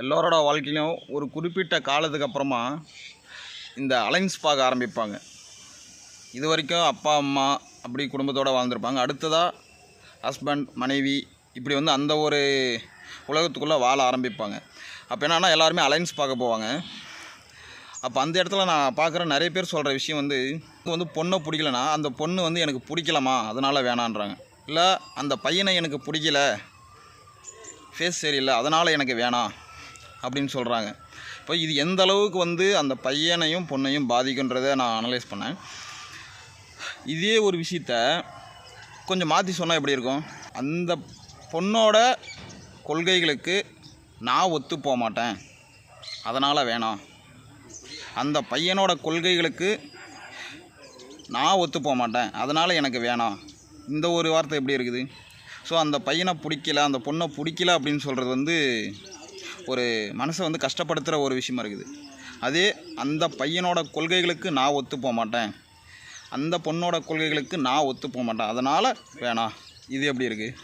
எல்லோரோட வாழ்க்கையிலும் ஒரு குறிப்பிட்ட காலத்துக்கு அப்புறமா இந்த அலைன்ஸ் பார்க்க ஆரம்பிப்பாங்க. இது வரைக்கும் அப்பா அம்மா அப்படி குடும்பத்தோடு வாழ்ந்துருப்பாங்க. அடுத்ததாக ஹஸ்பண்ட் மனைவி இப்படி வந்து அந்த ஒரு உலகத்துக்குள்ளே வாழ ஆரம்பிப்பாங்க. அப்போ என்னென்னா எல்லாருமே அலைன்ஸ் பார்க்க போவாங்க. அப்போ அந்த இடத்துல நான் பார்க்குற நிறைய பேர் சொல்கிற விஷயம் வந்து இப்போ வந்து பொண்ணை பிடிக்கலனா அந்த பொண்ணு வந்து எனக்கு பிடிக்கலமா? அதனால் வேணான்றாங்க. இல்லை அந்த பையனை எனக்கு பிடிக்கல ஃபேஸ் சரியில்லை அதனால் எனக்கு வேணாம். அப்படின்னு சொல்கிறாங்க இப்போ இது எந்த அளவுக்கு வந்து அந்த பையனையும் பொண்ணையும் பாதிக்குன்றதை நான் அனலைஸ் பண்ணேன். இதே ஒரு விஷயத்த கொஞ்சம் மாற்றி சொன்னால் எப்படி இருக்கும்? அந்த பொண்ணோட கொள்கைகளுக்கு நான் ஒத்து போக மாட்டேன். அதனால் வேணாம். அந்த பையனோட கொள்கைகளுக்கு நான் ஒத்து போக மாட்டேன். அதனால் எனக்கு வேணாம். இந்த ஒரு வார்த்தை எப்படி இருக்குது? ஸோ அந்த பையனை பிடிக்கல அந்த பொண்ணை பிடிக்கல அப்படின்னு சொல்கிறது வந்து ஒரு மனசை வந்து கஷ்டப்படுத்துகிற ஒரு விஷயமா இருக்குது. அதே அந்த பையனோட கொள்கைகளுக்கு நான் ஒத்து போக மாட்டேன். அந்த பொண்ணோட கொள்கைகளுக்கு நான் ஒத்து போக மாட்டேன். அதனால் வேணாம். இது எப்படி இருக்குது